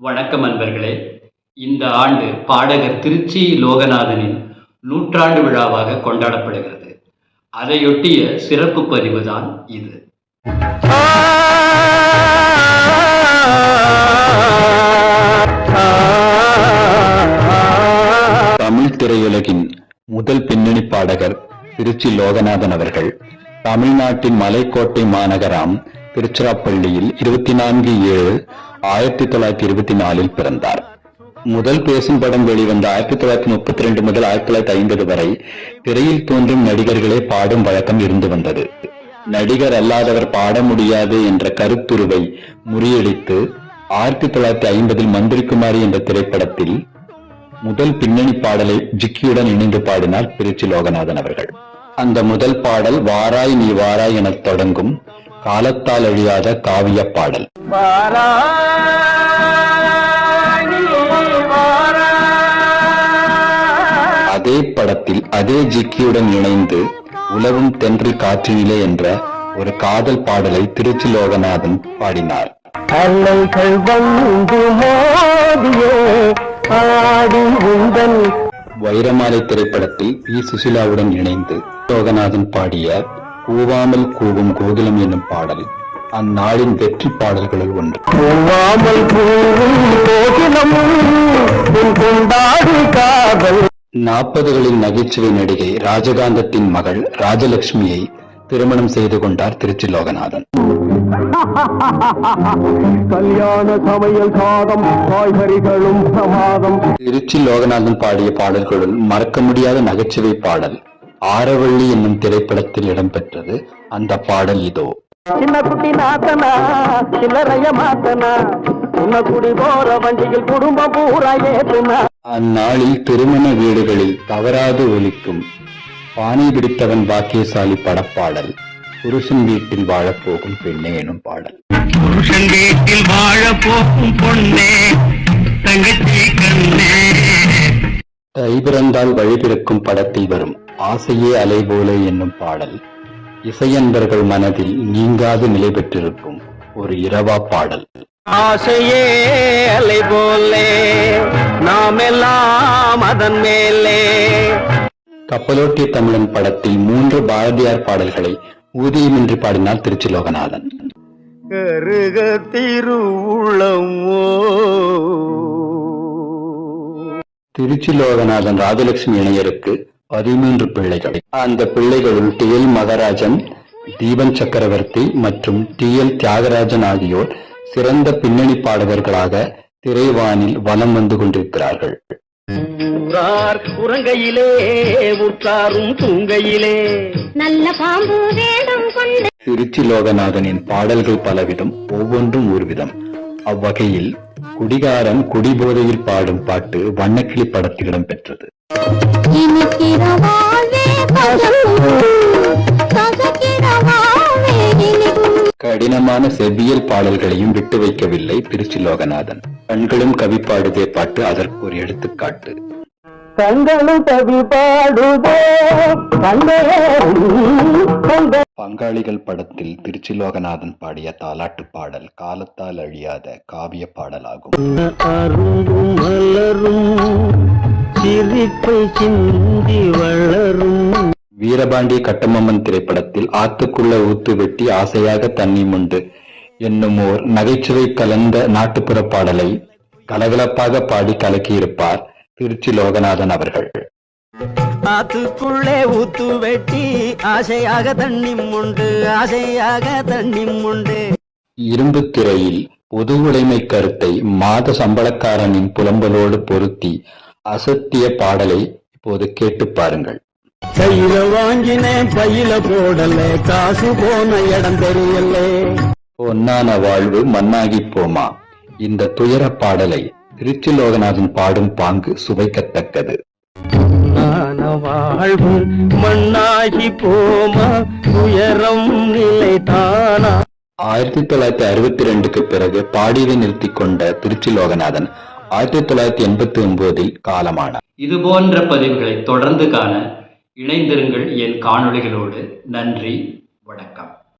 வணக்கம் அன்பர்களே. இந்த ஆண்டு பாடகர் திருச்சி லோகநாதனின் நூற்றாண்டு விழாவாக கொண்டாடப்படுகிறது. அதையொட்டிய சிறப்பு பதிவுதான் இது. தமிழ் திரையுலகின் முதல் பின்னணி பாடகர் திருச்சி லோகநாதன் அவர்கள் தமிழ்நாட்டின் மலைக்கோட்டை மாநகராம் திருச்சிராப்பள்ளியில் இருபத்தி நான்கு ஏழு ஆயிரத்தி தொள்ளாயிரத்தி இருபத்தி நாலில் பிறந்தார். முதல் பேசும் படம் வெளிவந்த ஆயிரத்தி தொள்ளாயிரத்தி முப்பத்தி ரெண்டு முதல் ஆயிரத்தி தொள்ளாயிரத்தி ஐம்பது வரை திரையில் தோன்றும் நடிகர்களே பாடும் வழக்கம் இருந்து வந்தது. நடிகர் அல்லாதவர் பாட முடியாது என்ற கருத்துருவை முறியடித்து ஆயிரத்தி தொள்ளாயிரத்தி ஐம்பதில் மந்திரிக்குமாரி என்ற திரைப்படத்தில் முதல் பின்னணி பாடலை ஜிக்கியுடன் இணைந்து பாடினார் திருச்சி லோகநாதன் அவர்கள். அந்த முதல் பாடல் வாராய் நீ வாராய் எனத் தொடங்கும் காலத்தால் அழியாத காவிய பாடல். அதே படத்தில் அதே ஜிக்கியுடன் இணைந்து உலவும் தென்றல் காற்றினிலே என்ற ஒரு காதல் பாடலை திருச்சி லோகநாதன் பாடினார். வைரமாலை திரைப்படத்தில் பி. சுசிலாவுடன் இணைந்து லோகநாதன் பாடிய கூவாமல் கூவும் கோகுலம் என்னும் பாடல். அந்நாளின் வெற்றி பாடல்களில் ஒன்று. கொண்டாடி காதல். நாற்பதுகளின் நகைச்சுவை நடிகை ராஜகாந்தத்தின் மகள் ராஜலட்சுமியை திருமணம் செய்து கொண்டார் திருச்சி லோகநாதன் கல்யாண சமையல் சாதம் காய்கறிகளும் பிரமாதம். திருச்சி லோகநாதன் பாடிய பாடல்களுள் மறக்க முடியாத நகைச்சுவை பாடல் ஆரவள்ளி என்னும் திரைப்படத்தில் இடம்பெற்றது அந்த பாடல் இதோ. சின்ன குட்டி நாத்தனா சில்லறைய மாத்தனா சின்ன குடி போற வண்டியில் குடும்பம் பூரா அந்நாளில் திருமண வீடுகளில் தவறாது ஒலிக்கும் பானை பிடித்தவன் பாக்கியசாலி படப்பாடல். புருஷன் வீட்டில் வாழப்போகும் பெண்ணே எனும் பாடல். புருஷன் வீட்டில் வாழ போகும் பொண்ணே தங்கச்சி கண்ணே. தை பிறந்தால் வழி பிறக்கும் படத்தில் வரும். ஆசையே அலை போல என்னும் பாடல். இசையன்பர்கள் மனதில் நீங்காது நிலை பெற்றிருக்கும் ஒரு இரவா பாடல். ஆசையே அலை போலே நாம் எல்லாம் அதன் மேலே. கப்பலோட்டிய தமிழன் படத்தில் மூன்று பாரதியார் பாடல்களை ஊதியமின்றி பாடினார் திருச்சி லோகநாதன் கருக திருவுள்ளமோ திருச்சி லோகநாதன் ராஜலட்சுமி இணையருக்கு பதிமூன்று பிள்ளைகள். அந்த பிள்ளைகளுள் டி எல் மகராஜன் தீபன் சக்கரவர்த்தி மற்றும் டி எல் தியாகராஜன் ஆகியோர் சிறந்த பின்னணி பாடகர்களாக திரைவானில் வலம் வந்து கொண்டிருக்கிறார்கள். உறங்கையிலே உற்றாரும் தூங்கையிலே நல்ல பாம்பு வேடம் கொண்டு திருச்சி லோகநாதனின் பாடல்கள் பலவிதம் ஒவ்வொன்றும் ஒரு விதம் அவ்வகையில் குடிகாரன் குடிபோதையில் பாடும் பாட்டு வண்ணக்கிளி படத்தில் இடம்பெற்றது. கடினமான செவ்வியல் பாடல்களையும் விட்டு வைக்கவில்லை திருச்சி லோகநாதன். கண்களும் கவி பாடுதே பாட்டு அதற்கு ஒரு எடுத்துக்காட்டு. கண்களும் கவி பாடுதோ பங்காளிகள் படத்தில் திருச்சி லோகநாதன் பாடிய தாலாட்டு பாடல் காலத்தால் அழியாத காவிய பாடலாகும். அரும்பும் மலரும் சிரிப்பை சிந்தி வளரும். வீரபாண்டி கட்டபொம்மன் திரைப்படத்தில் ஆத்துக்குள்ள ஊத்து வெட்டி ஆசையாக தண்ணி முண்டு என்னும் ஓர் நகைச்சுவை கலந்த நாட்டுப்புற பாடலை கலகலப்பாக பாடி கலக்கியிருப்பார் திருச்சி லோகநாதன் அவர்கள். ஆத்துக்குள்ளே ஊத்து வெட்டி ஆசையாக தண்ணி உண்டு ஆசையாக தண்ணி உண்டு. இரும்பு திரையில் பொது உடைமை கருத்தை மாத சம்பளக்காரனின் புலம்பலோடு பொருத்தி அசத்திய பாடலை இப்போது கேட்டு பாருங்கள். கையில வாங்கினேன் பையில போடல காசு போன இடம் தெரியலே. பொன்னான வாழ்வு மண்ணாகி போமா? இந்த துயர பாடலை திருச்சி லோகநாதன் பாடும் பாங்கு சுவைக்கத்தக்கது. வாழ்வு மண்ணாகி போமா உயரம் நிலை தானா ஆயிரத்தி தொள்ளாயிரத்தி அறுபத்தி ரெண்டுக்கு பிறகு பாடியதை நிறுத்திக் கொண்ட திருச்சி லோகநாதன் ஆயிரத்தி தொள்ளாயிரத்தி எண்பத்தி ஒன்பதில் காலமானார். இது போன்ற பதிவுகளை தொடர்ந்து காண இணைந்திருங்கள் என் காணொளிகளோடு. நன்றி வணக்கம்.